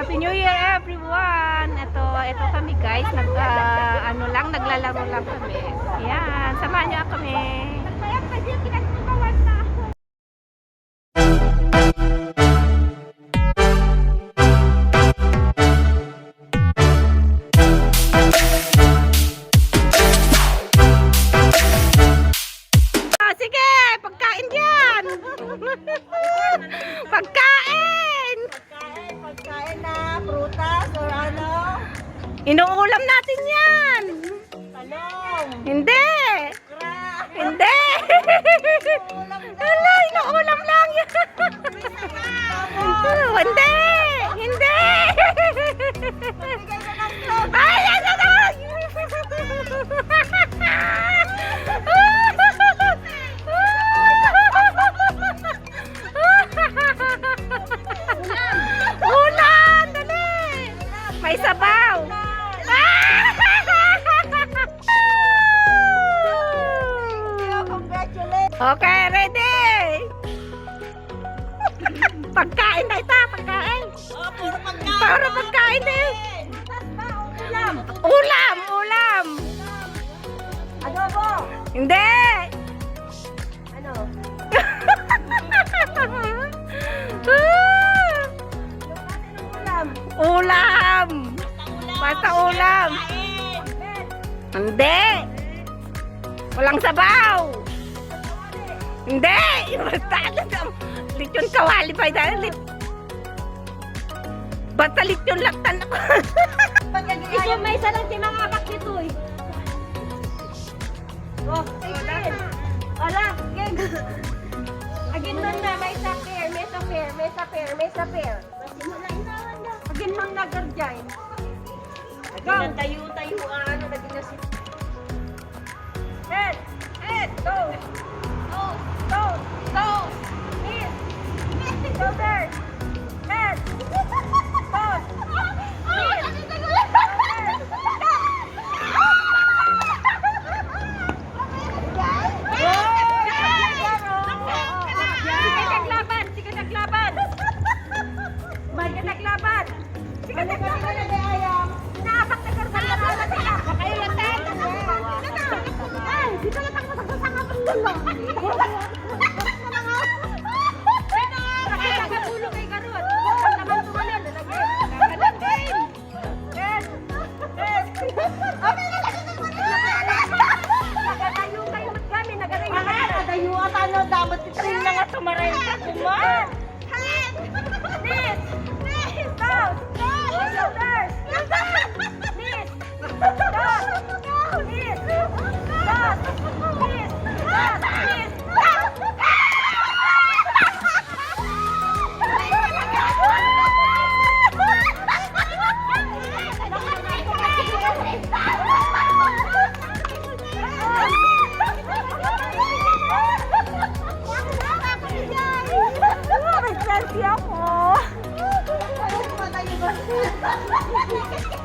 Happy New Year everyone! Ito, ito kami guys, nag ah, ano lang, naglalaro lang kami. Yan, samahan niyo kami. Ah, sige, pagkain yan! pagkain! Inuulam natin yan! Talong, Hindi! Hindi! Wala, inuulam lang yan! Hindi! pagkain na ito, pagkain. Oh, puro pagkain. Para pagkain. Tas ba, ulam. Ulam, ulam. Adobo. Hindi. Ano? Ulam. ulam. Basta ulam. Hindi. Walang sabaw. Hindi. Basta lechon kawali pa dahil lit. Basta lechon laktan ako. Ito may isa lang si mga apak nito eh. Oh, again. Ala, again. Again man na, may sa pair, may sa pair, may sa pair, may sa pair. Again man na garjay. Again tayo-tayo ang ano, naging na na tumaray ka, kumar! Help! Please! Please! Stop! Stop! Stop! 哈哈哈哈哈哈